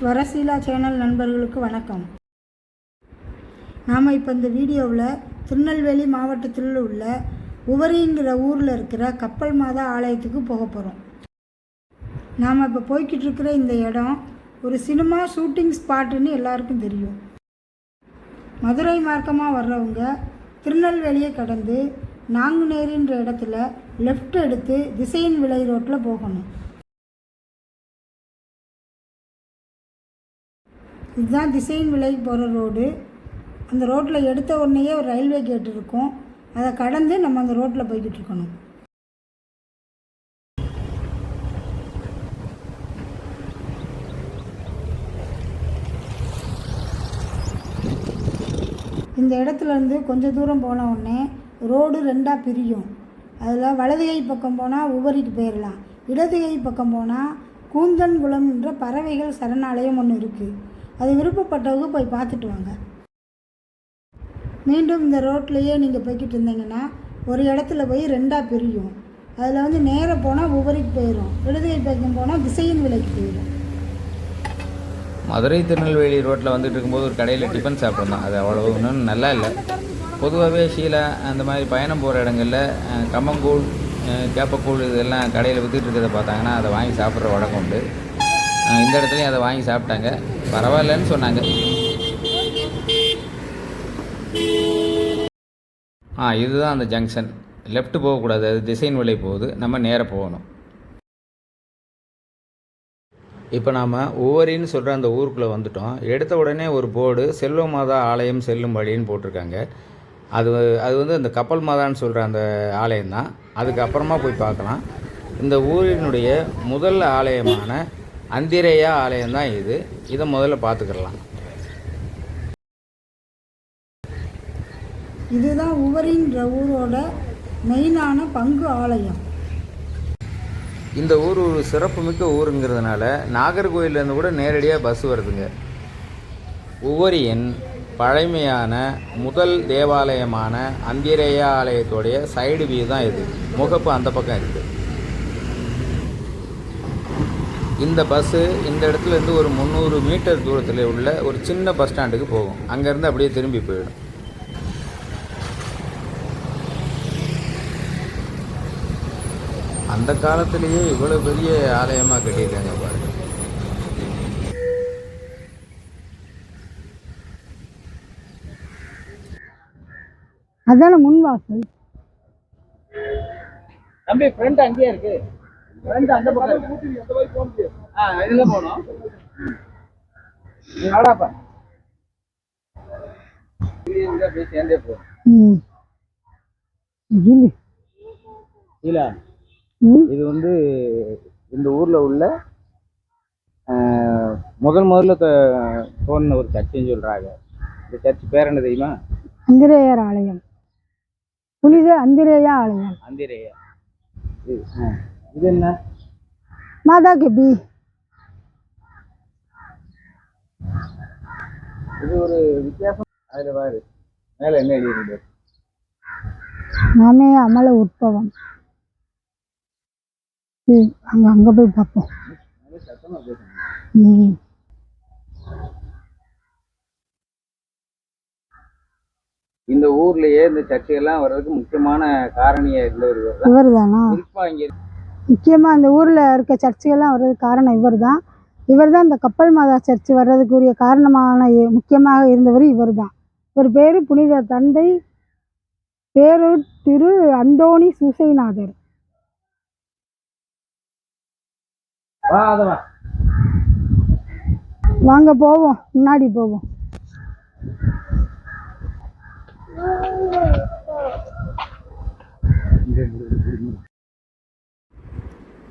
ஸ்வரசீலா channel நண்பர்களுக்கு வணக்கம். நாம் இப்போ இந்த வீடியோவில் திருநெல்வேலி மாவட்டத்தில் உள்ள உவரிங்கிற ஊரில் இருக்கிற கப்பல் மாதா ஆலயத்துக்கு போக போகிறோம் நாம் இப்போ போய்கிட்டு இருக்கிற இந்த இடம் ஒரு சினிமா ஷூட்டிங் ஸ்பாட்டுன்னு எல்லாருக்கும் தெரியும். மதுரை மார்க்கமாக வர்றவங்க திருநெல்வேலியை கடந்து நாங்குநேரின்ற இடத்துல லெஃப்ட் எடுத்து திசையின் விலை ரோட்டில் போகணும். இதுதான் திசையின் விலைக்கு போகிற ரோடு. அந்த ரோட்டில் எடுத்த உடனேயே ஒரு ரயில்வே கேட் இருக்கும். அதை கடந்து நம்ம அந்த ரோட்டில் போய்கிட்டு இருக்கணும். இந்த இடத்துலேருந்து கொஞ்சம் தூரம் போன உடனே ரோடு ரெண்டாக பிரியும். அதில் வலது கை பக்கம் போனால் உபரிக்கு போயிடலாம் இடது கை பக்கம் போனால் கூந்தன்குளம் என்ற பறவைகள் சரணாலயம் ஒன்று இருக்குது அது விருப்பப்பட்டவங்க போய் பார்த்துட்டு வாங்க. மீண்டும் இந்த ரோட்லேயே நீங்கள் போய்கிட்டு இருந்தீங்கன்னா ஒரு இடத்துல போய் ரெண்டாக பிரியும். அதில் வந்து நேராக போனால் உபரிக்கு போயிடும் விடுதலை பக்கம் போனால் திசையின் விலைக்கு போயிடும் மதுரை திருநெல்வேலி ரோட்டில் வந்துட்டு இருக்கும்போது ஒரு கடையில் டிஃபன் சாப்பிட்ருந்தோம் அது அவ்வளோ ஒன்றும் நல்லா இல்லை. பொதுவாகவே ஷீலா அந்த மாதிரி பயணம் போகிற இடங்களில் கம்மங்கூழ் கேப்பக்கூழ் இதெல்லாம் கடையில் விற்றுட்டு இருக்கிறத பார்த்தாங்கன்னா அதை வாங்கி சாப்பிட்ற வழக்கம் உண்டு. இந்த இடத்துலையும் அதை வாங்கி சாப்பிட்டாங்க. பரவாயில்லன்னு சொன்னாங்க. ஆ இதுதான் அந்த ஜங்ஷன் லெஃப்ட் போகக்கூடாது அது திசைன் வழி போகுது. நம்ம நேராக போகணும். இப்போ நாம் ஒவ்வொரின்னு சொல்கிற அந்த ஊருக்குள்ளே வந்துட்டோம். எடுத்த உடனே ஒரு போர்டு செல்வ மாதா ஆலயம் செல்லும் வழின்னு போட்டிருக்காங்க. அது அது வந்து அந்த கப்பல் மாதான்னு சொல்கிற அந்த ஆலயம் தான் அதுக்கப்புறமா போய் பார்க்கலாம். இந்த ஊரினுடைய முதல் ஆலயமான அந்திரேயா ஆலயம் தான் இது. இதை முதல்ல பார்த்துக்கிடலாம் இதுதான் உவரின்ற ஊரோட மெயினான பங்கு ஆலயம். இந்த ஊர் ஒரு சிறப்புமிக்க ஊருங்கிறதுனால நாகர்கோயிலேருந்து கூட நேரடியாக பஸ் வருதுங்க. உவரியின் பழமையான முதல் தேவாலயமான அந்திரேயா ஆலயத்தோடைய சைடு வியூ தான் இது. முகப்பு அந்த பக்கம் இருக்குது இந்த பஸ்ஸு இந்த இடத்துல இருந்து ஒரு முந்நூறு மீட்டர் தூரத்தில் உள்ள ஒரு சின்ன பஸ் ஸ்டாண்டுக்கு போகும். அங்கேருந்து அப்படியே திரும்பி போயிடும். அந்த காலத்திலேயே இவ்வளோ பெரிய ஆலயமாக கட்டியிருக்காங்க பாருங்க. அதான முன்வாசல்? தம்பி ஃப்ரெண்ட் அங்கேயே இருக்கு. அந்த பக்கம் இதுல வாடாப்பா இது சேர்ந்தே போ. வந்து இந்த ஊர்ல உள்ள ஆஹ், முதல் முதல்ல தோணுன ஒரு சர்ச்சுன்னு சொல்றாங்க. இந்த சர்ச் பேர் என்ன தெரியுமா? அந்திரேயர் ஆலயம். புனித அந்திரேயா ஆலயம். அந்திரேயா இது என்ன மாதா கெபி இது ஒரு வித்தியாசம் அதுல பாரு மேல என்ன எழுதிருக்கு நாமே அமல உற்பவம் அங்க அங்க போய் பார்ப்போம் ம் இந்த ஊர்லயே இந்த சர்ச்சையெல்லாம் வர்றதுக்கு முக்கியமான காரணியா இருந்தவர் இவர் தானா குறிப்பா இங்க முக்கியமாக அந்த ஊரில் இருக்க சர்ச்சுகள்லாம் வர்றதுக்கு காரணம் இவர் தான் இவர் தான் இந்த கப்பல் மாதா சர்ச் வர்றதுக்குரிய காரணமான முக்கியமாக இருந்தவர் இவர் தான் இவர் பேர் புனித தந்தை பேரூர் திரு அந்தோணி சூசைநாதர். வாங்க போவோம். முன்னாடி போவோம்.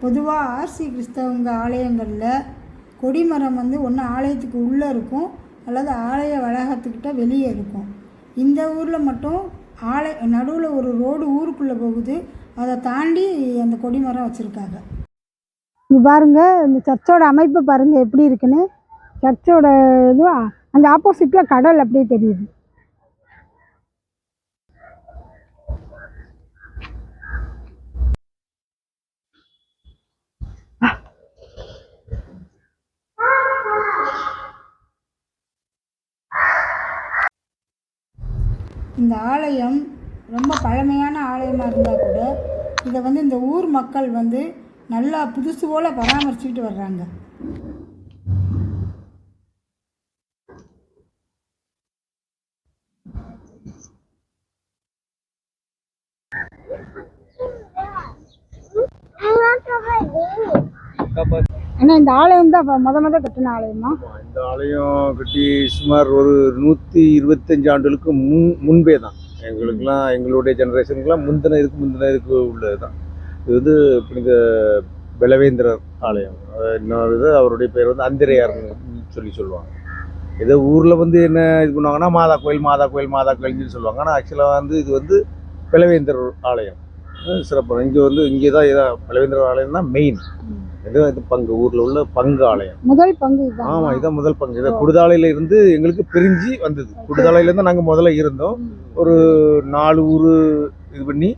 பொதுவாக ஆர்சி கிறிஸ்தவங்க ஆலயங்களில் கொடிமரம் வந்து ஒன்று ஆலயத்துக்கு உள்ளே இருக்கும் அல்லது ஆலய வளாகத்துக்கிட்ட வெளியே இருக்கும். இந்த ஊரில் மட்டும் ஆலய நடுவில் ஒரு ரோடு ஊருக்குள்ளே போகுது. அதை தாண்டி அந்த கொடிமரம் வச்சுருக்காங்க. இது பாருங்கள் இந்த சர்ச்சோட அமைப்பு பாருங்கள் எப்படி இருக்குன்னு. சர்ச்சோட இது அந்த ஆப்போசிட்டில் கடல் அப்படியே தெரியுது. இந்த ஆலயம் ரொம்ப பழமையான ஆலயமாக இருந்தால் கூட இதை வந்து இந்த ஊர் மக்கள் வந்து நல்லா புதுசு போல் பராமரிச்சுக்கிட்டு வர்றாங்க. ஏன்னா இந்த ஆலயம் தான் முத முத கட்டின ஆலயமா? இந்த ஆலயம் கட்டி சுமார் ஒரு நூற்றி இருபத்தஞ்சு ஆண்டுகளுக்கு முன் முன்பே தான். எங்களுக்கெல்லாம் எங்களுடைய ஜெனரேஷனுக்குலாம் முந்தின இருக்கு முந்தின இருக்கு உள்ளது தான் இது வந்து புனித பலவேந்திரர் ஆலயம். இன்னொரு இது அவருடைய பேர் வந்து அந்திரையார்னு சொல்லி சொல்லுவாங்க. ஏதோ ஊரில் வந்து என்ன இது பண்ணுவாங்கன்னா மாதா கோயில் மாதா கோயில் மாதா கோயில்னு சொல்லுவாங்க. ஆனால் ஆக்சுவலாக வந்து இது வந்து பலவேந்திரர் ஆலயம். சிறப்பு. இங்கே வந்து இங்கே தான் இதான் பலவேந்திரர் ஆலயம் தான் மெயின் இது இது பங்கு ஊரில் உள்ள பங்கு ஆலயம். முதல் பங்கு இதுதான். ஆமா இதான் முதல் பங்கு. இதை குடுதாலையில இருந்து எங்களுக்கு பிரிஞ்சு வந்தது. குடுதாலையில இருந்து நாங்க முதல்ல இருந்தோம். ஒரு நாலு ஊர் இது பண்ணி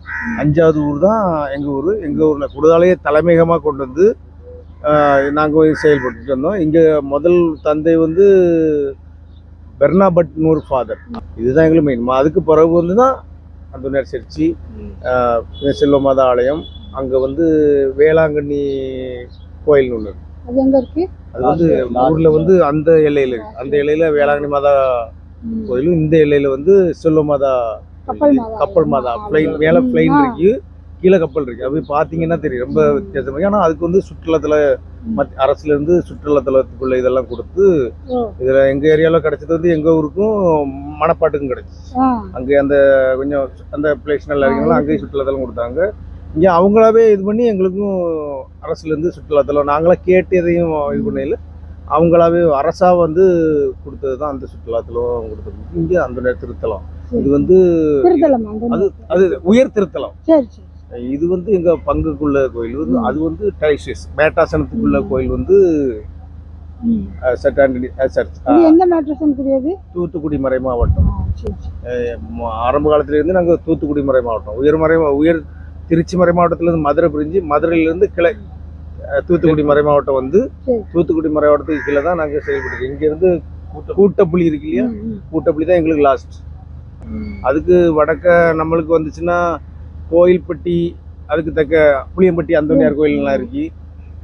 அஞ்சாவது ஊர் தான் எங்க ஊர். எங்க ஊர்ல குடுதாலையை தலைமையகமா கொண்டு வந்து ஆஹ், நாங்க செயல்பட்டு வந்தோம் இங்க முதல் தந்தை வந்து பெர்னாபட்னு ஒரு ஃபாதர் இதுதான் எங்களுக்கு மெயின் அதுக்கு பிறகு வந்து தான் அந்தோனியார் சர்ச்சி ஆஹ், செல்வமாதா ஆலயம் அங்க வந்து வேளாங்கண்ணி கோயில் ஒன்று. அது எங்க இருக்கு? அது வந்து ஊர்ல வந்து அந்த எல்லையில இருக்கு. அந்த எல்லையில வேளாங்கண்ணி மாதா கோயிலும் இந்த எல்லையில வந்து செல்வ மாதா கப்பல் மாதா. பிளைன் மேல பிளைன் இருக்கு. கீழே கப்பல் இருக்கு. அப்படி பாத்தீங்கன்னா தெரியும். ரொம்ப வித்தியாசமா ஏன்னா அதுக்கு வந்து சுற்றுலாத்துல மத் அரசுல இருந்து சுற்றுலாத்தலத்துக்குள்ள இதெல்லாம் கொடுத்து. இதுல எங்க ஏரியால கிடைச்சது வந்து எங்க ஊருக்கும் மணப்பாட்டுக்கும் கிடைச்சு. அங்கே அந்த கொஞ்சம் அந்த பிளேஸ் நல்லா இருக்கீங்களா அங்கேயும் சுற்றுலாத்தலம் கொடுத்தாங்க. இங்கே அவங்களாவே இது பண்ணி எங்களுக்கும் அரசுலேருந்து சுற்றுலாத்தலம் நாங்களாம் கேட்டு எதையும் இது பண்ணல. அவங்களாவே அரசாக வந்து கொடுத்தது தான் அந்த சுற்றுலாத்தலம் கொடுத்தது. இங்கே அந்த திருத்தலம். இது வந்து அது அது உயர் திருத்தலம். இது வந்து எங்க பங்குக்குள்ள கோயில். வந்து அது வந்து டைசிஸ் மேட்டாசனத்துக்குள்ள கோயில் வந்து. செட் ஆண்டனி சர்ச் தூத்துக்குடி மறை மாவட்டம். ஆரம்ப காலத்துல இருந்து நாங்கள் தூத்துக்குடி மறை மாவட்டம். உயர்மறை உயர் திருச்சி மறை மாவட்டத்திலேருந்து மதுரை பிரிஞ்சு மதுரையிலேருந்து கிளை தூத்துக்குடி மறை மாவட்டம் வந்து. தூத்துக்குடி மறை மாவட்டத்துக்கு கீழே தான் நாங்கள் செயல்படுறோம். இங்கேருந்து கூட்டப்புலி இருக்கு இல்லையா. கூட்டப்புலி தான் எங்களுக்கு லாஸ்ட் அதுக்கு வடக்க நம்மளுக்கு வந்துச்சுன்னா கோயில்பட்டி அதுக்கு தக்க புளியம்பட்டி அந்தோனியார் கோயில்லாம் இருக்கு.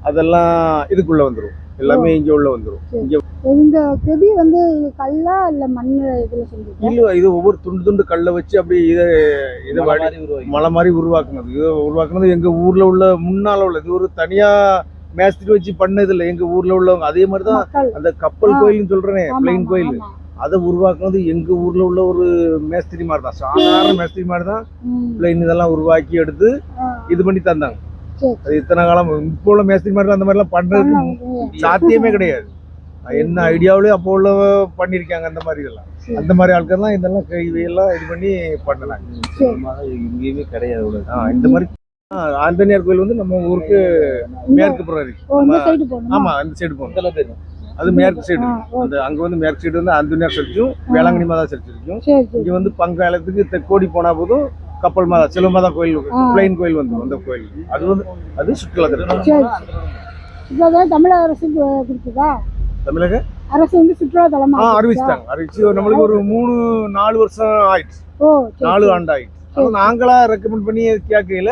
அதெல்லாம் இதுக்குள்ள வந்துடும் எல்லாமே இங்கே உள்ள வந்துடும் இங்கே இந்த செடி வந்து கல்லா இல்ல மண் இதுல செஞ்சது இல்ல இது ஒவ்வொரு துண்டு துண்டு கல்லை வச்சு அப்படி இதை இதை மலை மாதிரி உருவாக்குனது. இது உருவாக்குனது எங்க ஊர்ல உள்ள முன்னால உள்ள இது ஒரு தனியா மேஸ்திரி வச்சு பண்ணது இல்லை எங்க ஊர்ல உள்ளவங்க. அதே மாதிரி தான் அந்த கப்பல். கோயில்னு சொல்றேனே பிளைன் கோயில். அதை உருவாக்குனது எங்க ஊர்ல உள்ள ஒரு மேஸ்திரி மாதிரி தான் சாதாரண மேஸ்திரி மாதிரி தான். பிளைன் இதெல்லாம் உருவாக்கி எடுத்து இது பண்ணி தந்தாங்க. அது இத்தனை காலம் இப்போ உள்ள மேஸ்திரி மாதிரி அந்த மாதிரிலாம் பண்றதுக்கு ஆமா, சாத்தியமே கிடையாது. என்ன ஐடியாவிலே அப்போ உள்ள பண்ணியிருக்காங்க அந்த மாதிரி இதெல்லாம். அந்த மாதிரி ஆட்கள்லாம் இதெல்லாம் கை- இவையெல்லாம் இது பண்ணி பண்ணினாங்க சரி. எங்கேயுமே கிடையாது இந்த மாதிரி ஆஞ்சநேயர் கோயில் வந்து நம்ம ஊருக்கு மேற்கு போகணுமா? ஆமா அந்த சைடு போகணும். அது மேற்கு சைடு அந்த அங்க வந்து மேற்கு சைடு வந்து ஆஞ்சநேயர் சர்ச்சும் வேளாங்கண்ணி மாதா சர்ச் இருக்கும். இங்க வந்து பங்காளத்துக்கு தெற்கோடி போனா போதும் கப்பல் மாதா செல்வ மாதா கோயில். பிளைன் கோயில் வந்து அந்த கோயில். அது வந்து அது சுற்றுலா தமிழக அரசு கொடுத்ததா? தமிழக? அரசு வந்து சுற்றுலா தலமா ஆ அறிவிச்சிட்டாங்க. அறிவிச்சு நம்மளுக்கு ஒரு மூணு நாலு வருஷம் ஆயிடுச்சு. நாலு. ஆண்டு ஆயிடுச்சு நாங்களா ரெக்கமெண்ட் பண்ணி கேட்கையில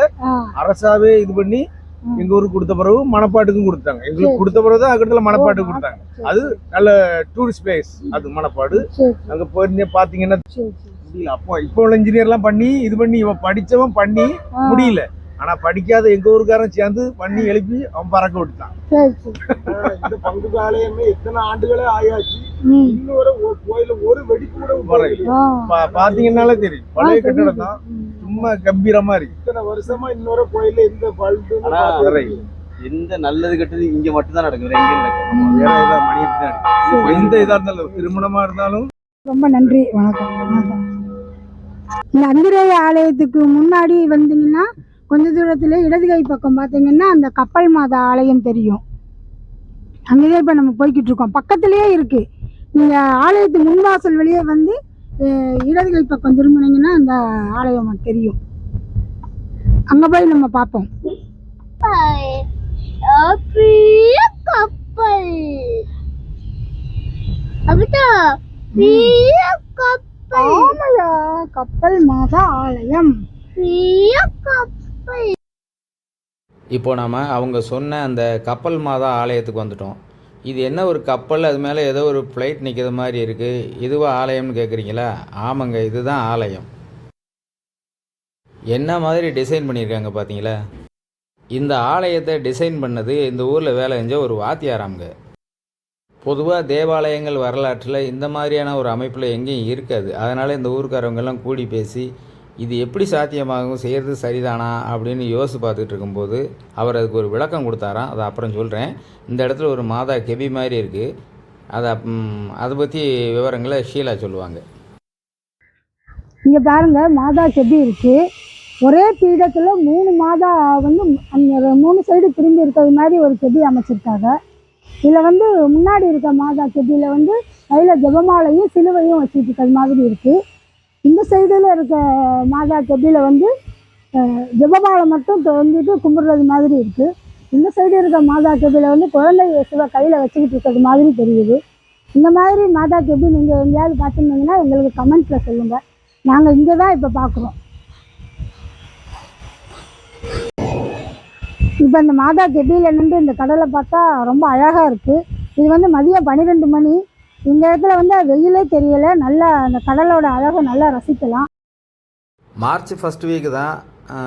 அரசாவே இது பண்ணி. எங்க ஊருக்கு கொடுத்த பிறகு மணப்பாட்டுக்கும் கொடுத்தாங்க. எங்களுக்கு. கொடுத்த பிறகு தான் அக்கத்துல மணப்பாட்டுக்கு கொடுத்தாங்க. அது நல்ல டூரிஸ்ட் பிளேஸ் அது மணப்பாடு. அங்க போயிருந்தே பாத்தீங்கன்னா அப்போ இப்போ உள்ள இன்ஜினியர் எல்லாம் பண்ணி இது பண்ணி இவன் படிச்சவன் பண்ணி முடியல. ஆனா படிக்காத எங்க ஊருக்காரன் சேர்ந்து பண்ணி எழுப்பி அவன் பறக்க சரி இந்த பங்கு ஆலயமே எத்தனை ஆண்டுகளே ஆயாச்சு. இன்னொரு ஒரு கோயில ஒரு வெடிப்பு கூட பாத்தீங்கன்னாலே தெரியும். பழைய கட்டடம் தான். சும்மா கம்பீரமா இருக்கு. இத்தனை வருஷமா இன்னொரு கோயில எந்த பல்பு. எந்த நல்லது கெட்டது இங்க மட்டும் தான் நடக்கும் வேற எங்கேயும் நடக்கும் வேற ஏதாவது மணி அப்படி தான் இருக்கு. எந்த இதா இருந்தாலும் திருமணமா இருந்தாலும். ரொம்ப நன்றி வணக்கம் வணக்கம். இந்த அந்திரேய ஆலயத்துக்கு முன்னாடி வந்தீங்கன்னா கொஞ்ச தூரத்துல இடது கை பக்கம் பார்த்தீங்கன்னா அந்த கப்பல் மாதா ஆலயம் தெரியும். அங்கேயே இப்போ நம்ம போய்கிட்டு இருக்கோம். பக்கத்துலேயே இருக்கு. நீங்கள் ஆலயத்து முன்வாசல் வெளியே வந்து இடது கை பக்கம் திரும்பினீங்கன்னா அந்த ஆலயம் தெரியும். அங்கே போய் நம்ம பார்ப்போம். கப்பல். கப்பல் கப்பல் மாதா ஆலயம். இப்போ நாம் அவங்க சொன்ன அந்த கப்பல் மாதா ஆலயத்துக்கு வந்துட்டோம். இது என்ன ஒரு கப்பல்? அது மேலே ஏதோ ஒரு ஃப்ளைட் நிற்கிற மாதிரி இருக்குது இதுவா ஆலயம்னு கேட்குறீங்களா ஆமாங்க இதுதான் ஆலயம். என்ன மாதிரி டிசைன் பண்ணியிருக்காங்க பார்த்தீங்களா இந்த ஆலயத்தை டிசைன் பண்ணது இந்த ஊரில் வேலை செஞ்ச ஒரு வாத்தியாராம்ங்க. பொதுவாக தேவாலயங்கள் வரலாற்றில் இந்த மாதிரியான ஒரு அமைப்பில் எங்கேயும் இருக்காது. அதனால் இந்த ஊருக்காரவங்கெல்லாம் கூடி பேசி இது எப்படி சாத்தியமாகும்? செய்கிறது சரிதானா? அப்படின்னு யோசித்து பார்த்துட்டு இருக்கும்போது அவர் அதுக்கு ஒரு விளக்கம் கொடுத்தாராம். அதை அப்புறம் சொல்கிறேன் இந்த இடத்துல ஒரு மாதா கெபி மாதிரி இருக்குது அதை அதை பற்றி விவரங்களை ஷீலா சொல்லுவாங்க. இங்கே பாருங்க மாதா கெபி இருக்குது ஒரே பீடத்தில் மூணு மாதா வந்து அந்த மூணு சைடு திரும்பி இருக்கிறது மாதிரி ஒரு செடி அமைச்சிருக்காங்க. இதில் வந்து முன்னாடி இருக்க மாதா செடியில் வந்து கையில் ஜெபமாலையும் சிலுவையும் வச்சுட்டு இருக்கிறது மாதிரி இருக்குது இந்த சைடில் இருக்க மாதா கபியில் வந்து ஜெபமாலை மட்டும் தொங்கிட்டு கும்பிடுறது மாதிரி இருக்குது இந்த சைடு இருக்க மாதா கபியில் வந்து குழந்தை இயேசுவை கையில் வச்சுக்கிட்டு இருக்கிறது மாதிரி தெரியுது. இந்த மாதிரி மாதா கபி நீங்கள் எங்கேயாவது பார்த்துருந்தீங்கன்னா எங்களுக்கு கமெண்ட்டில் சொல்லுங்கள் நாங்கள் இங்கே தான் இப்போ பார்க்குறோம். இப்போ இந்த மாதா கெபியில் நின்று இந்த கடலை பார்த்தா ரொம்ப அழகாக இருக்குது இது வந்து மதியம் பன்னிரெண்டு மணி. இந்த இடத்துல வந்து வெயிலே தெரியலை. நல்லா அந்த கடலோட அழகை நல்லா ரசிக்கலாம். மார்ச் ஃபஸ்ட் வீக் தான்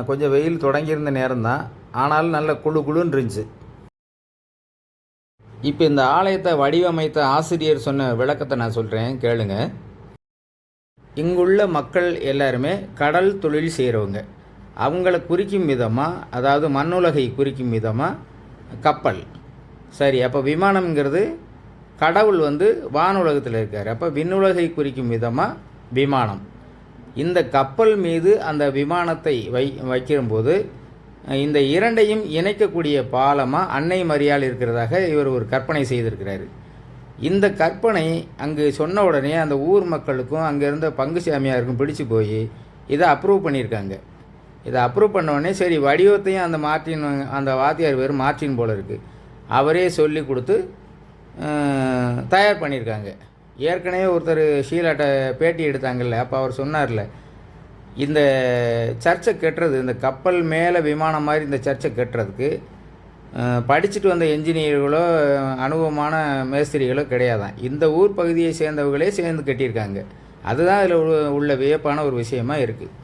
கொஞ்சம் வெயில் தொடங்கியிருந்த நேரம் தான். ஆனாலும் நல்ல குளு குளுன்னு இருந்துச்சு. இப்போ இந்த ஆலயத்தை வடிவமைத்த ஆசிரியர் சொன்ன விளக்கத்தை நான் சொல்கிறேன் கேளுங்க. இங்குள்ள மக்கள் எல்லாருமே கடல் தொழில் செய்கிறவங்க அவங்கள குறிக்கும் விதமாக அதாவது மண்ணுலகை குறிக்கும் விதமாக கப்பல். சரி அப்போ விமானம்ங்கிறது கடவுள் வந்து வானுலகத்தில் இருக்கார். அப்போ விண்ணுலகை குறிக்கும் விதமாக விமானம். இந்த கப்பல் மீது அந்த விமானத்தை வை வைக்கிறபோது இந்த இரண்டையும் இணைக்கக்கூடிய பாலமாக அன்னை மரியாள் இருக்கிறதாக இவர் ஒரு கற்பனை செய்திருக்கிறார். இந்த கற்பனை அங்கு சொன்ன உடனே அந்த ஊர் மக்களுக்கும் அங்கே இருந்த பங்கு சாமியாருக்கும் பிடிச்சு போய் இதை அப்ரூவ் பண்ணியிருக்காங்க. இதை அப்ரூவ் பண்ண உடனே சரி வடிவத்தையும் அந்த மார்ட்டின் அந்த வாத்தியார் பேர் மார்ட்டின் போல இருக்குது அவரே சொல்லி கொடுத்து தயார் பண்ணியிருக்காங்க. ஏற்கனவே ஒருத்தர் ஷீலாட்ட பேட்டி எடுத்தாங்கல்ல அப்போ அவர் சொன்னார்ல இந்த சர்ச்சை கட்டுறது இந்த கப்பல் மேலே விமானம் மாதிரி இந்த சர்ச்சை கட்டுறதுக்கு படிச்சுட்டு வந்த என்ஜினியர்களோ அனுபவமான மேஸ்திரிகளோ கிடையாதான். இந்த ஊர் பகுதியை சேர்ந்தவர்களே சேர்ந்து கட்டியிருக்காங்க. அதுதான் அதில் உள்ள வியப்பான ஒரு விஷயமா இருக்குது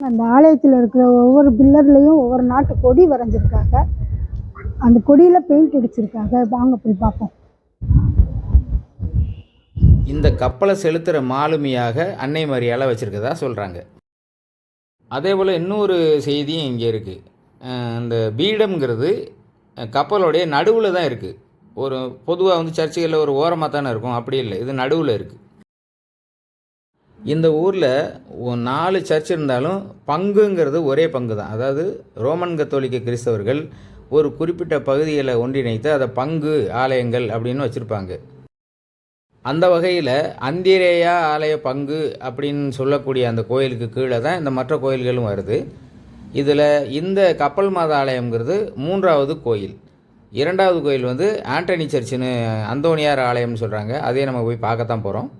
அந்த ஆலயத்தில் இருக்கிற ஒவ்வொரு பில்லர்லேயும் ஒவ்வொரு நாட்டு கொடி வரைஞ்சிருக்காங்க. அந்த கொடியில் பெயிண்ட் அடிச்சிருக்காங்க. வாங்க போய் பார்ப்போம். இந்த கப்பலை செலுத்துகிற மாலுமியாக அன்னை மரியாதை வச்சுருக்கதா சொல்கிறாங்க அதே போல் இன்னொரு செய்தியும் இங்கே இருக்குது இந்த பீடம்ங்கிறது கப்பலோடைய நடுவில் தான் இருக்குது ஒரு பொதுவாக வந்து சர்ச்சுகளில் ஒரு ஓரமாக தானே இருக்கும். அப்படி இல்லை. இது நடுவில் இருக்குது இந்த ஊரில் நாலு சர்ச் இருந்தாலும் பங்குங்கிறது ஒரே பங்கு தான் அதாவது ரோமன் கத்தோலிக்க கிறிஸ்தவர்கள் ஒரு குறிப்பிட்ட பகுதிகளை ஒன்றிணைத்து அதை பங்கு ஆலயங்கள் அப்படின்னு வச்சுருப்பாங்க. அந்த வகையில் அந்திரேயா ஆலய பங்கு அப்படின்னு சொல்லக்கூடிய அந்த கோயிலுக்கு கீழே தான் இந்த மற்ற கோயில்களும் வருது. இதில் இந்த கப்பல் மாத ஆலயங்கிறது மூன்றாவது கோயில். இரண்டாவது கோயில் வந்து ஆண்டனி சர்ச்சுன்னு அந்தோனியார் ஆலயம்னு சொல்கிறாங்க அதே நம்ம போய் பார்க்கத்தான் போகிறோம்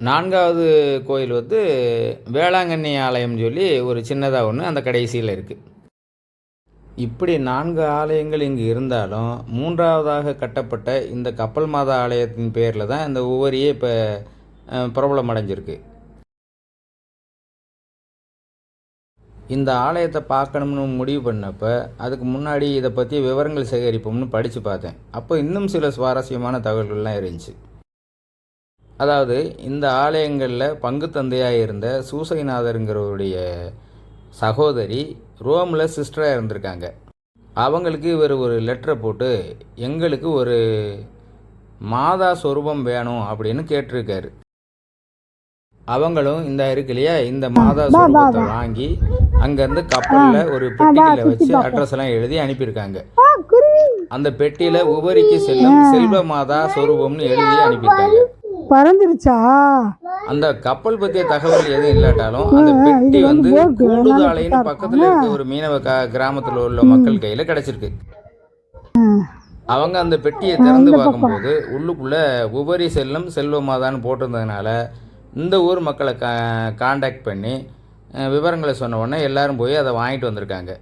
நான்காவது கோயில் வந்து வேளாங்கண்ணி ஆலயம்னு சொல்லி ஒரு சின்னதாக ஒன்று அந்த கடைசியில் இருக்குது இப்படி நான்கு ஆலயங்கள் இங்கு இருந்தாலும் மூன்றாவதாக கட்டப்பட்ட இந்த கப்பல் மாதா ஆலயத்தின் பேரில் தான் இந்த ஒவ்வொரியே இப்போ பிரபலம் அடைஞ்சிருக்கு. இந்த ஆலயத்தை பார்க்கணும்னு முடிவு பண்ணப்போ அதுக்கு முன்னாடி இதை பற்றி விவரங்கள் சேகரிப்போம்னு படித்து பார்த்தேன். அப்போ இன்னும் சில சுவாரஸ்யமான தகவல்கள்லாம் இருந்துச்சு. அதாவது இந்த ஆலயங்களில் பங்கு தந்தையாக இருந்த சூசைநாதருங்கிறவருடைய சகோதரி ரோமில் சிஸ்டராக இருந்திருக்காங்க. அவங்களுக்கு இவர் ஒரு லெட்டரை போட்டு எங்களுக்கு ஒரு மாதா சொரூபம் வேணும் அப்படின்னு கேட்டிருக்காரு. அவங்களும் இந்த இருக்கு இல்லையா இந்த மாதா சொரூபத்தை. வாங்கி அங்கேருந்து கப்பலில் ஒரு பெட்டியில் வச்சு. அட்ரஸ் எல்லாம் எழுதி அனுப்பியிருக்காங்க. அந்த பெட்டியில் உபரிக்கு செல்லும் செல்வ மாதா சொரூபம்னு எழுதி அனுப்பியிருக்காங்க. பறந்துருச்சா? அந்த கப்பல் பற்றிய தகவல் எதுவும் இல்லாட்டாலும் அந்த பெட்டி வந்து நல்லா பக்கத்தில் இருக்க ஒரு மீனவ கிராமத்தில் உள்ள மக்கள் கையில் கிடச்சிருக்கு. அவங்க அந்த பெட்டியை திறந்து பார்க்கும்போது உள்ளுக்குள்ளே உபரி செல்லும் செல்வமாதான்னு போட்டிருந்ததுனால இந்த ஊர் மக்களை கா காண்டாக்ட் பண்ணி விவரங்களை சொன்ன உடனே எல்லாரும் போய் அதை வாங்கிட்டு வந்திருக்காங்க.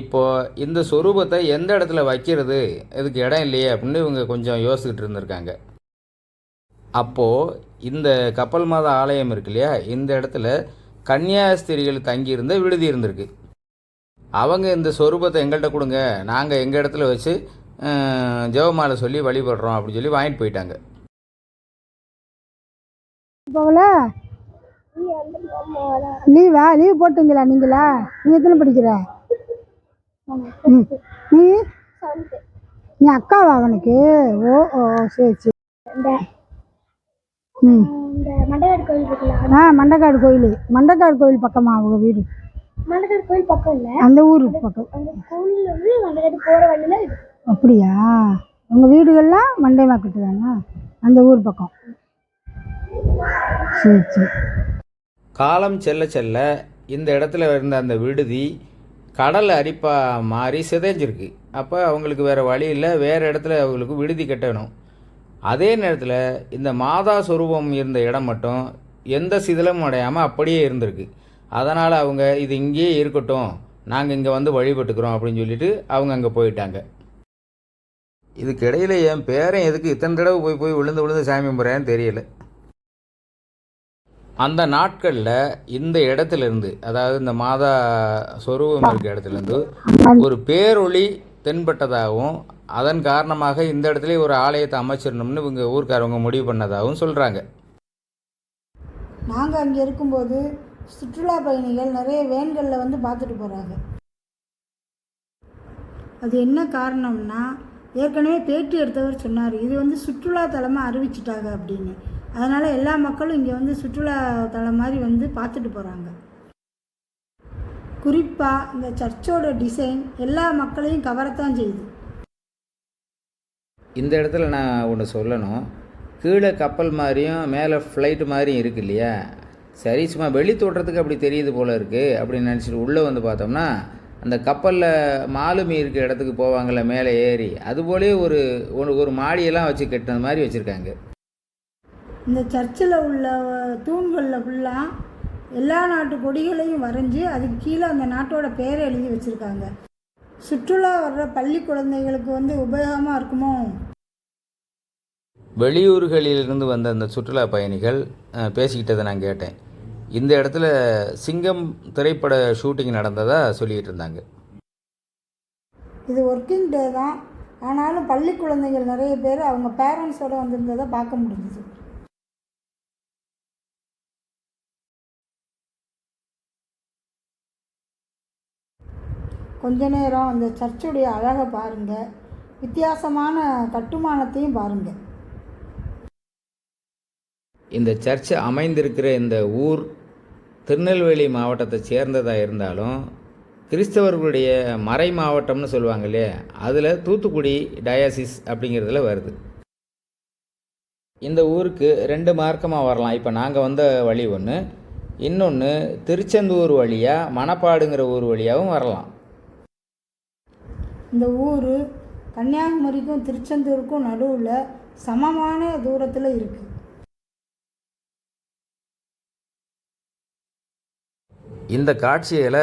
இப்போது இந்த சொரூபத்தை எந்த இடத்துல வைக்கிறது? இதுக்கு இடம் இல்லையே அப்படின்னு இவங்க கொஞ்சம் யோசிச்சுட்டு இருந்திருக்காங்க. அப்போது இந்த கப்பல் மாத ஆலயம் இருக்கு இல்லையா இந்த இடத்துல கன்னியாஸ்திரிகள் தங்கியிருந்த விடுதி இருந்திருக்கு. அவங்க இந்த சொரூபத்தை எங்கள்கிட்ட கொடுங்க. நாங்கள் எங்கள் இடத்துல வச்சு அஹ், ஜெபமாலை சொல்லி வழிபடுறோம் அப்படின்னு சொல்லி வாங்கிட்டு போயிட்டாங்க. போகல? லீவா லீவ் போட்டுங்களா நீங்களா? நீ எத்தனை படிக்கிற? ம் நீ நீ அக்காவா அவனுக்கு? ஓ ஓ சரி சரி. ம். இந்த மண்டகாடு கோயில் இருக்குல்ல? ஆ மண்டக்காடு கோயில். மண்டக்காடு கோயில் பக்கமா அவங்க வீடு? மண்டகாடு கோயில் பக்கம் இல்ல. அந்த ஊருக்கு பக்கம். அந்த கோயில்ல இருந்து மண்டகாடு போற வழியில இருக்கு அப்படியா? உங்கள் வீடுகள்லாம் மண்டை மார்க்கெட்டு தானா? அந்த ஊர் பக்கம். சரி சரி. காலம் செல்ல செல்ல இந்த இடத்துல இருந்த அந்த விடுதி கடல் அரிப்பா மாறி சிதைஞ்சிருக்கு. அப்போ அவங்களுக்கு வேறு வழி இல்லை. வேறு இடத்துல அவங்களுக்கு விடுதி கட்டணும். அதே நேரத்தில் இந்த மாதா சொரூபம் இருந்த இடம் மட்டும் எந்த சிதிலமும் அடையாமல் அப்படியே இருந்திருக்கு. அதனால் அவங்க இது இங்கேயே இருக்கட்டும் நாங்கள் இங்கே வந்து வழிபட்டுக்கிறோம் அப்படின்னு சொல்லிட்டு அவங்க அங்கே போயிட்டாங்க. இதுக்கிடையில என் பேரன் எதுக்கு இத்தனை தடவை போய் போய் விழுந்து விழுந்து சாமி கும்பிட்றேன்னு தெரியல. அந்த நாட்களில் இந்த இடத்துலேருந்து அதாவது இந்த மாதா சொருவம் இருக்க இடத்துலேருந்து ஒரு பேரொளி தென்பட்டதாகவும் அதன் காரணமாக இந்த இடத்துல ஒரு ஆலயத்தை அமைச்சிடணும்னு இவங்க ஊர்க்காரவங்க முடிவு பண்ணதாகவும் சொல்கிறாங்க நாங்கள் அங்கே இருக்கும்போது சுற்றுலா பயணிகள் நிறைய வேன்களில் வந்து பார்த்துட்டு போகிறாங்க அது என்ன காரணம்னா ஏற்கனவே பேட்டி எடுத்தவர் சொன்னார் இது வந்து சுற்றுலா தலமாக அறிவிச்சிட்டாங்க அப்படின்னு. அதனால் எல்லா மக்களும் இங்கே வந்து சுற்றுலா தலம் மாதிரி வந்து பார்த்துட்டு போகிறாங்க குறிப்பாக இந்த சர்ச்சோட டிசைன் எல்லா மக்களையும் கவரத்தான் செய்யுது. இந்த இடத்துல நான் ஒன்று சொல்லணும். கீழே கப்பல் மாதிரியும் மேலே ஃப்ளைட்டு மாதிரியும் இருக்கு இல்லையா? சரி சும்மா வெளி தோற்றத்துக்கு அப்படி தெரியுது போல் இருக்குது அப்படின்னு நினச்சிட்டு உள்ளே வந்து பார்த்தோம்னா அந்த கப்பலில் மாலுமி இருக்கிற இடத்துக்கு போவாங்கள்ல மேலே ஏறி. அதுபோலே ஒரு ஒரு ஒரு மாடியெல்லாம் வச்சு கட்டினது மாதிரி வச்சுருக்காங்க. இந்த சர்ச்சில் உள்ள தூண்களில் ஃபுல்லாக எல்லா நாட்டு கொடிகளையும் வரைஞ்சி அதுக்கு கீழே அந்த நாட்டோட பேரை எழுதி வச்சுருக்காங்க. சுற்றுலா வர்ற பள்ளி குழந்தைகளுக்கு வந்து உபயோகமாக இருக்குமோ? வெளியூர்களிலிருந்து வந்த அந்த சுற்றுலா பயணிகள் பேசிக்கிட்டதை நான் கேட்டேன். இந்த இடத்துல சிங்கம் திரைப்பட ஷூட்டிங் நடந்ததாக சொல்லிக்கிட்டு இருந்தாங்க. இது ஒர்க்கிங் டே தான். ஆனாலும் பள்ளி குழந்தைகள் நிறைய பேர் அவங்க பேரண்ட்ஸோடு வந்திருந்ததை பார்க்க முடிஞ்சுது. கொஞ்ச நேரம் அந்த சர்ச்சுடைய அழகை பாருங்கள் வித்தியாசமான கட்டுமானத்தையும் பாருங்கள் இந்த சர்ச் அமைந்திருக்கிற இந்த ஊர் திருநெல்வேலி மாவட்டத்தை சேர்ந்ததாக இருந்தாலும் கிறிஸ்தவர்களுடைய மறை மாவட்டம்னு சொல்லுவாங்க இல்லையா? அதில் தூத்துக்குடி டயாசிஸ் அப்படிங்கிறதுல வருது. இந்த ஊருக்கு ரெண்டு மார்க்கமாக வரலாம். இப்போ நாங்கள் வந்த வழி ஒன்று இன்னொன்று திருச்செந்தூர் வழியாக மணப்பாடுங்கிற ஊர் வழியாகவும் வரலாம். இந்த ஊர் கன்னியாகுமரிக்கும் திருச்செந்தூருக்கும் நடுவில் சமமான தூரத்தில் இருக்குது இந்த காட்சிகளை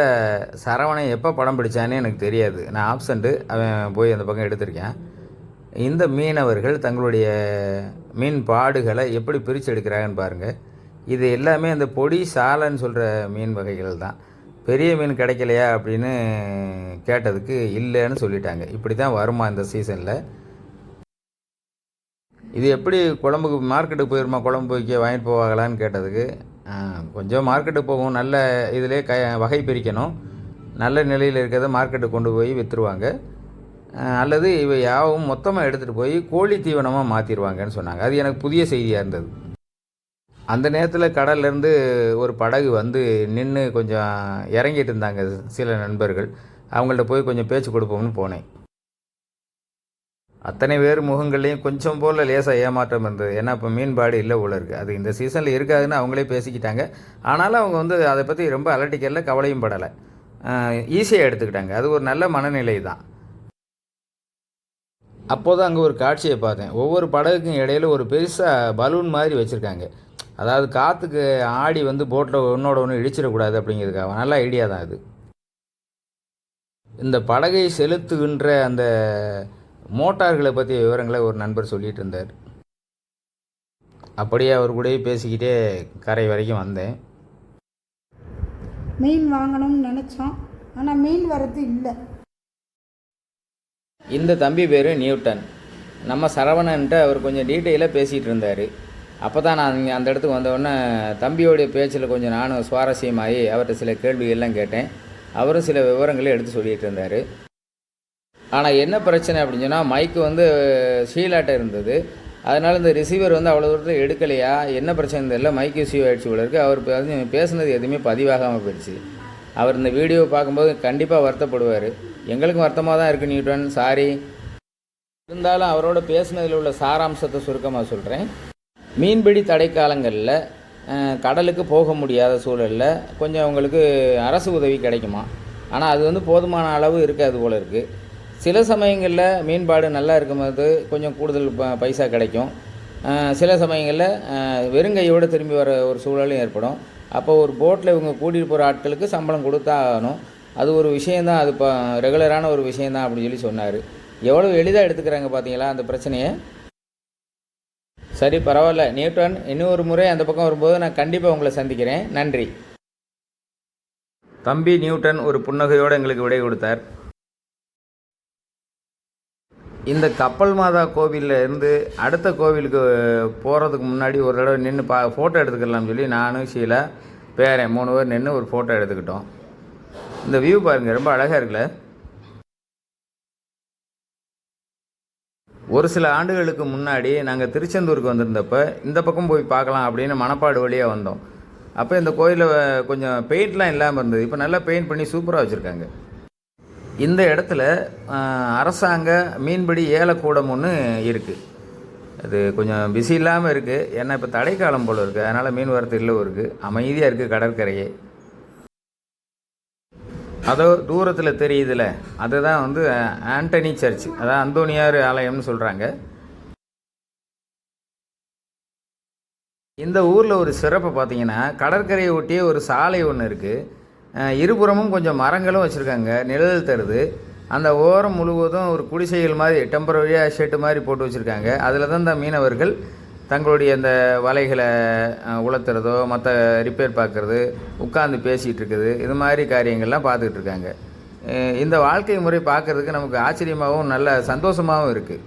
சரவணன் எப்போ படம் பிடிச்சானே எனக்கு தெரியாது. நான் ஆப்சண்ட்டு அவன் போய் அந்த பக்கம் எடுத்திருக்கேன். இந்த மீனவர்கள் தங்களுடைய மீன் பாடுகளை எப்படி பிரித்து எடுக்கிறாங்கன்னு பாருங்கள் இது எல்லாமே அந்த பொடி சாலைன்னு சொல்கிற மீன் வகைகள் தான். பெரிய மீன் கிடைக்கலையா அப்படின்னு கேட்டதுக்கு இல்லைன்னு சொல்லிட்டாங்க. இப்படி தான் வருமா இந்த சீசனில்? இது எப்படி குழம்புக்கு மார்க்கெட்டுக்கு போயிருமா? குழம்பு வைக்க வாங்கிட்டு போவாங்களான்னு கேட்டதுக்கு கொஞ்சம் மார்க்கெட்டுக்கு போகும் நல்ல இதிலே க வகை பிரிக்கணும். நல்ல நிலையில் இருக்கிறத மார்க்கெட்டுக்கு கொண்டு போய் விற்றுருவாங்க அல்லது இவை யாவும் மொத்தமாக எடுத்துகிட்டு போய் கோழி தீவனமாக மாற்றிடுவாங்கன்னு சொன்னாங்க. அது எனக்கு புதிய செய்தியாக இருந்தது. அந்த நேரத்தில் கடல்லேருந்து ஒரு படகு வந்து நின்று கொஞ்சம் இறங்கிட்டு இருந்தாங்க சில நண்பர்கள். அவங்கள்ட்ட போய் கொஞ்சம் பேச்சு கொடுப்போம்னு போனேன். அத்தனை பேர் முகங்கள்லேயும் கொஞ்சம் போல் லேசாக ஏமாற்றம் இருந்தது. ஏன்னா இப்போ மீன்பாடு இல்லை உள்ள இருக்குது அது இந்த சீசனில் இருக்காதுன்னு அவங்களே பேசிக்கிட்டாங்க. ஆனாலும் அவங்க வந்து அதை பற்றி ரொம்ப அலட்டிக்கல கவலையும் படலை. ஈஸியாக எடுத்துக்கிட்டாங்க. அது ஒரு நல்ல மனநிலை தான். அப்போது அங்கே ஒரு காட்சியை பார்த்தேன். ஒவ்வொரு படகுக்கும் இடையில ஒரு பெருசாக பலூன் மாதிரி வச்சுருக்காங்க. அதாவது காற்றுக்கு ஆடி வந்து போட்டில் ஒன்றோட ஒன்று இடிச்சிடக்கூடாது அப்படிங்கிறதுக்காக. நல்ல ஐடியா தான் அது இந்த படகை செலுத்துகின்ற அந்த மோட்டார்களை பற்றிய விவரங்களை ஒரு நண்பர் சொல்லிட்டு இருந்தார். அப்படியே அவர் கூடயே பேசிக்கிட்டே கரை வரைக்கும் வந்தேன். மீன் வாங்கணும்னு நினச்சோம். ஆனால் மீன் வரது இல்லை. இந்த தம்பி பேர் நியூட்டன். நம்ம சரவணன்ட்டு அவர் கொஞ்சம் டீட்டெயிலாக பேசிகிட்டு இருந்தார். அப்போ தான் நான் இங்கே அந்த இடத்துக்கு வந்தவுடனே தம்பியோடைய பேச்சில் கொஞ்சம் நானும் சுவாரஸ்யமாகி அவர்கிட்ட சில கேள்விகள்லாம் கேட்டேன். அவரும் சில விவரங்களை எடுத்து சொல்லிகிட்டு இருந்தார். ஆனால் என்ன பிரச்சனை அப்படின்னு சொன்னால் மைக்கு வந்து ஷீலாட்ட இருந்தது. அதனால் இந்த ரிசீவர் வந்து அவ்வளோ தூரத்தில் எடுக்கலையா? என்ன பிரச்சனை தெரியல மைக்கு ரிசீவ் ஆகிடுச்சு போல இருக்குது அவர் பே- பேசுனது எதுவுமே பதிவாகாமல் போயிடுச்சு. அவர் இந்த வீடியோ பார்க்கும்போது கண்டிப்பாக வருத்தப்படுவார். எங்களுக்கும் வருத்தமாக தான் இருக்குது நியூட்டன். சாரி இருந்தாலும் அவரோட பேசுனதில் உள்ள சாராம்சத்தை சுருக்கமாக சொல்கிறேன் மீன்பிடி தடைக்காலங்களில் காலங்களில் கடலுக்கு போக முடியாத சூழலில் கொஞ்சம் அவங்களுக்கு அரசு உதவி கிடைக்குமா? ஆனால் அது வந்து போதுமான அளவு இருக்காது போல இருக்குது சில சமயங்களில் மீன்பாடு நல்லா இருக்கும்போது கொஞ்சம் கூடுதல் ப பைசா கிடைக்கும். சில சமயங்களில் வெறுங்கையோடு திரும்பி வர ஒரு சூழலும் ஏற்படும். அப்போ ஒரு போட்டில் இவங்க கூட்டிகிட்டு போகிற ஆட்களுக்கு சம்பளம் கொடுத்தா ஆகணும். அது ஒரு விஷயந்தான். அது இப்போ ரெகுலரான ஒரு விஷயந்தான் அப்படின்னு சொல்லி சொன்னார். எவ்வளோ எளிதாக எடுத்துக்கிறாங்க பார்த்தீங்களா அந்த பிரச்சனையை? சரி பரவாயில்ல. நியூட்டன் இன்னொரு முறை அந்த பக்கம் வரும்போது நான் கண்டிப்பாக உங்களை சந்திக்கிறேன். நன்றி. தம்பி நியூட்டன் ஒரு புன்னகையோடு எங்களுக்கு விடை கொடுத்தார். இந்த கப்பல் மாதா கோவிலில் இருந்து அடுத்த கோவிலுக்கு போகிறதுக்கு முன்னாடி ஒரு தடவை நின்று பா ஃபோட்டோ எடுத்துக்கலாம்னு சொல்லி நானும் ஷீலா பேரன் மூணு பேர் நின்று ஒரு ஃபோட்டோ எடுத்துக்கிட்டோம். இந்த வியூ பாருங்கள் ரொம்ப அழகாக இருக்குல்ல. ஒரு சில ஆண்டுகளுக்கு முன்னாடி நாங்கள் திருச்செந்தூருக்கு வந்திருந்தப்ப இந்த பக்கம் போய் பார்க்கலாம் அப்படின்னு மணப்பாடு வழியாக வந்தோம். அப்போ இந்த கோயிலில் கொஞ்சம் பெயிண்ட்லாம் இல்லாமல் இருந்தது. இப்போ நல்லா பெயிண்ட் பண்ணி சூப்பராக வச்சுருக்காங்க. இந்த இடத்துல அரசாங்க மீன்பிடி ஏலக்கூடம் ஒன்று இருக்குது அது கொஞ்சம் பிஸி இல்லாமல் இருக்குது ஏன்னா இப்போ தடைக்காலம் போல் இருக்குது அதனால் மீன் வரத்து இல்லை இருக்குது அமைதியாக இருக்குது கடற்கரையே. அதோ தூரத்தில் தெரியுதுல. அதுதான் வந்து ஆண்டனி சர்ச். அதான் அந்தோனியார் ஆலயம்னு சொல்கிறாங்க இந்த ஊரில் ஒரு சிறப்பு பார்த்தீங்கன்னா கடற்கரையை ஒட்டியே ஒரு சாலை ஒன்று இருக்குது இருபுறமும் கொஞ்சம் மரங்களும் வச்சுருக்காங்க நிழல் தருது. அந்த ஓரம் முழுவதும் ஒரு குடிசைகள் மாதிரி டெம்பரரியாக ஷெட்டு மாதிரி போட்டு வச்சுருக்காங்க. அதில் தான் இந்த மீனவர்கள் தங்களுடைய அந்த வலைகளை அஹ், உலர்த்துறதோ மற்ற ரிப்பேர் பார்க்குறது உட்காந்து பேசிகிட்டு இருக்குது இது மாதிரி காரியங்கள்லாம் பார்த்துக்கிட்டு இருக்காங்க. இந்த வாழ்க்கை முறை பார்க்குறதுக்கு நமக்கு ஆச்சரியமாகவும் நல்ல சந்தோஷமாகவும் இருக்குது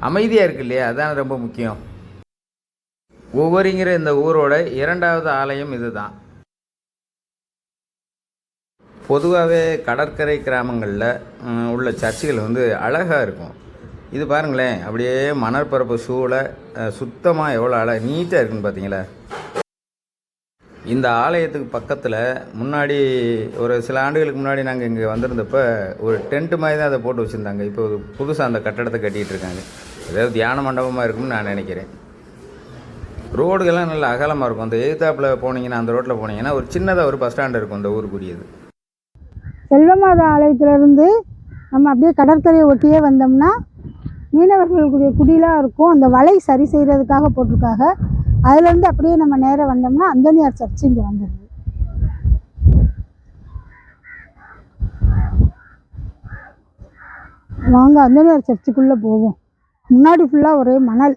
அமைதியாக இருக்கு இல்லையா? அதுதான் ரொம்ப முக்கியம். ஒவ்வொருங்கிற இந்த ஊரோட இரண்டாவது ஆலயம் இதுதான். பொதுவாகவே கடற்கரை கிராமங்களில் உள்ள சர்ச்சுகள் வந்து அழகாக இருக்கும். இது பாருங்களேன் அப்படியே மணற்பரப்பு சூளை சுத்தமாக எவ்வளோ அழ நீட்டாக இருக்குன்னு பார்த்தீங்களா இந்த ஆலயத்துக்கு பக்கத்தில் முன்னாடி ஒரு சில ஆண்டுகளுக்கு முன்னாடி நாங்கள் இங்கே வந்திருந்தப்போ ஒரு டென்ட் மாதிரி தான் அதை போட்டு வச்சுருந்தாங்க. இப்போ ஒரு புதுசாக அந்த கட்டடத்தை கட்டிகிட்டு இருக்காங்க. ஏதாவது தியான மண்டபமாக இருக்கும்னு நான் நினைக்கிறேன். ரோடுகள்லாம் நல்ல அகலமாக இருக்கும். அந்த எதிர்த்தாப்பில் போனீங்கன்னா அந்த ரோட்டில் போனீங்கன்னா ஒரு சின்னதாக ஒரு பஸ் ஸ்டாண்ட் இருக்கும் இந்த ஊருக்குரியது செல்வமாதா ஆலயத்திலிருந்து நம்ம அப்படியே கடற்கரையை ஒட்டியே வந்தோம்னா மீனவர்களுடைய குடிலாம் இருக்கும். அந்த வலை சரி செய்கிறதுக்காக போட்டிருக்காங்க. அதுலேருந்து அப்படியே நம்ம நேராக வந்தோம்னா அந்தனியார் சர்ச் இங்கே வந்துடுது வாங்க அந்தனியார் சர்ச்சுக்குள்ளே போவோம். முன்னாடி ஃபுல்லாக ஒரே மணல்.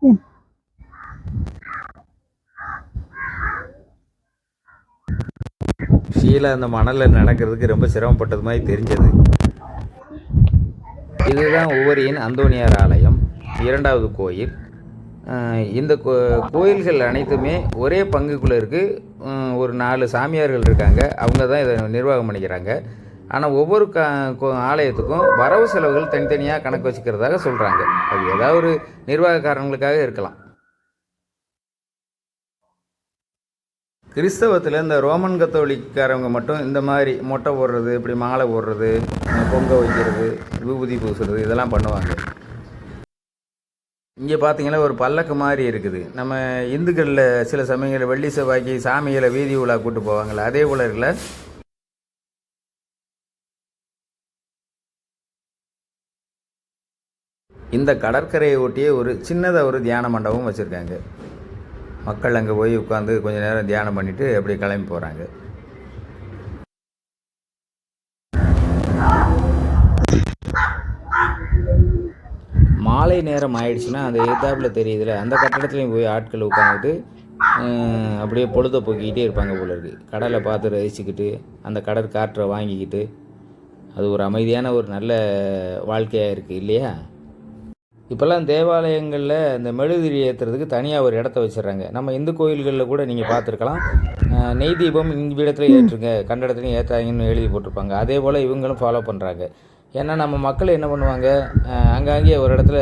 கீழே ஷீலா அந்த மணலில் நடக்கிறதுக்கு ரொம்ப சிரமப்பட்டது மாதிரி தெரிஞ்சது. இதுதான் ஒவ்வொரியின் அந்தோனியார் ஆலயம் இரண்டாவது கோயில். இந்த கோ கோயில்கள் அனைத்துமே ஒரே பங்குக்குள்ளே இருக்குது ஒரு நாலு சாமியார்கள் இருக்காங்க. அவங்க தான் இதை நிர்வாகம் பண்ணிக்கிறாங்க. ஆனால் ஒவ்வொரு க கோ- ஆலயத்துக்கும் வரவு செலவுகள் தனித்தனியாக கணக்கு வச்சுக்கிறதாக சொல்கிறாங்க அது ஏதாவது ஒரு நிர்வாக காரணங்களுக்காக இருக்கலாம். கிறிஸ்தவத்தில் இந்த ரோமன் கத்தோலிக்காரவங்க மட்டும் இந்த மாதிரி மொட்டை போடுறது இப்படி மாலை போடுறது பொங்க வைக்கிறது விபூதி பூசுறது இதெல்லாம் பண்ணுவாங்க. இங்கே பார்த்தீங்கன்னா ஒரு பல்லக்கு மாதிரி இருக்குது. நம்ம இந்துக்களில் சில சமயங்களில் வெள்ளி செவ்வாய்க்கு சாமிகளை வீதி உலா கூட்டு போவாங்கள்ல அதே போல இருக்குல்ல? இந்த கடற்கரையை ஒட்டியே ஒரு சின்னதாக ஒரு தியான மண்டபம் வச்சுருக்காங்க. மக்கள் அங்கே போய் உட்காந்து கொஞ்சம் நேரம் தியானம் பண்ணிவிட்டு அப்படியே கிளம்பி போகிறாங்க மாலை நேரம் ஆயிடுச்சுன்னா அந்த எதிர்த்தாப்பில் தெரியுதுல அந்த கட்டடத்துலையும் போய் ஆட்கள் உட்காந்துட்டு அப்படியே பொழுத போக்கிக்கிட்டே இருப்பாங்க போல இருக்கு. கடலை பார்த்து ரசிச்சுக்கிட்டு அந்த கடற்காற்றை வாங்கிக்கிட்டு அது ஒரு அமைதியான ஒரு நல்ல வாழ்க்கையாக இருக்குது இல்லையா? இப்போல்லாம் தேவாலயங்களில் இந்த மெழுதிரி ஏற்றுறதுக்கு தனியாக ஒரு இடத்த வச்சிடுறாங்க. நம்ம இந்து கோயில்களில் கூட நீங்கள் பார்த்துருக்கலாம். நெய்தீபம் நெய் தீபம் இந்த இடத்துல ஏற்றுங்க கண்ட இடத்துலையும் ஏற்றாங்கன்னு எழுதி போட்டிருப்பாங்க. அதே போல் இவங்களும் ஃபாலோ பண்ணுறாங்க ஏன்னா நம்ம மக்கள் என்ன பண்ணுவாங்க அங்கங்கே ஒரு இடத்துல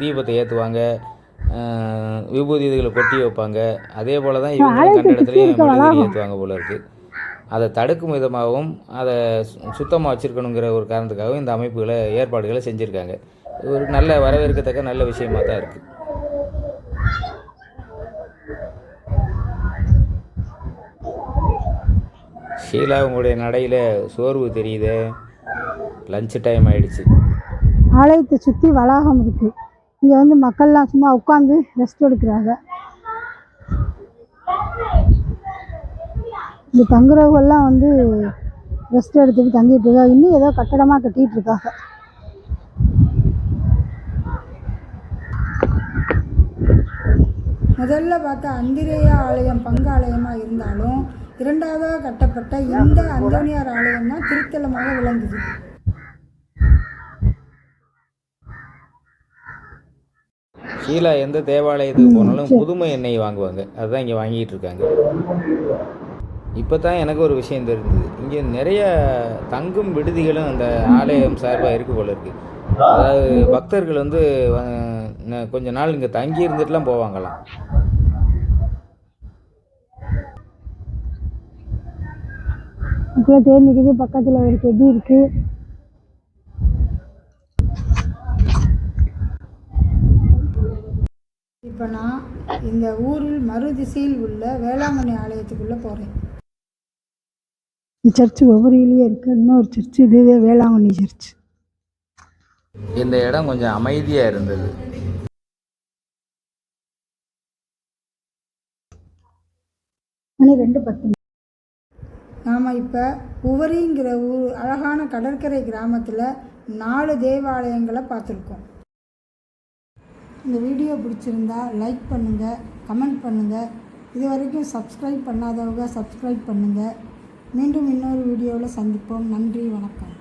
தீபத்தை ஏற்றுவாங்க விபூதி இதுகளை கொட்டி வைப்பாங்க. அதே போல் தான் இவங்களும் கண்ட இடத்துலையும் ஏற்றுவாங்க போல இருக்குது அதை தடுக்கும் விதமாகவும் அதை சுத்தமாக வச்சுருக்கணுங்கிற ஒரு காரணத்துக்காகவும் இந்த அமைப்புகளை ஏற்பாடுகளை செஞ்சுருக்காங்க. ஒரு நல்ல வரவேற்கத்தக்க நல்ல விஷயமா தான் இருக்குது ஷீலா உங்களுடைய நடையில் சோர்வு தெரியுது? லஞ்ச் டைம் ஆயிடுச்சு. ஆலயத்தை சுற்றி வளாகம் இருக்குது இங்கே வந்து மக்கள்லாம் சும்மா உட்காந்து ரெஸ்ட் எடுக்கிறாங்க. இந்த தங்குறவங்கெல்லாம் வந்து ரெஸ்ட் எடுத்துட்டு தங்கிட்டு இருக்கா இன்னும் ஏதோ கட்டடமாக கட்டிட்டு இருக்காங்க. முதல்ல பார்த்தா அந்திரேயா ஆலயம் பங்காலயமாக இருந்தாலும் இரண்டாவதாக கட்டப்பட்ட இந்த அந்தோனியார் ஆலயம் தான் திருத்தலமாக விளங்குது. ஷீலா எந்த தேவாலயத்துக்கு போனாலும் புதுமை எண்ணெய் வாங்குவாங்க. அதுதான் இங்கே வாங்கிட்டு இருக்காங்க. இப்போ தான் எனக்கு ஒரு விஷயம் தெரிஞ்சது. இங்கே நிறைய தங்கும் விடுதிகளும் அந்த ஆலயம் சார்பாக இருக்கு போல இருக்கு. அதாவது பக்தர்கள் வந்து கொஞ்ச நாள் இங்கே தங்கி இருந்துட்டுலாம் போவாங்களாம். தேர் நிற்குது பக்கத்தில் ஒரு செடி இருக்குது இப்போ நான் இந்த ஊரில் மறு திசையில் உள்ள வேளாங்கண்ணி ஆலயத்துக்குள்ளே போகிறேன் இந்த சர்ச்சு ஒவ்வொருலேயே இருக்குது இன்னொரு சர்ச்சு இதுவே வேளாங்கண்ணி சர்ச் இந்த இடம் கொஞ்சம் அமைதியாக இருந்தது. மணி ரெண்டு பத்து. நாம் இப்போ உவரிங்கிற ஊர் அழகான கடற்கரை கிராமத்தில் நாலு தேவாலயங்களை பார்த்துருக்கோம் இந்த வீடியோ பிடிச்சிருந்தா லைக் பண்ணுங்கள் கமெண்ட் பண்ணுங்கள் இது வரைக்கும் சப்ஸ்கிரைப் பண்ணாதவங்க சப்ஸ்கிரைப் பண்ணுங்கள் மீண்டும் இன்னொரு வீடியோவில் சந்திப்போம். நன்றி வணக்கம்.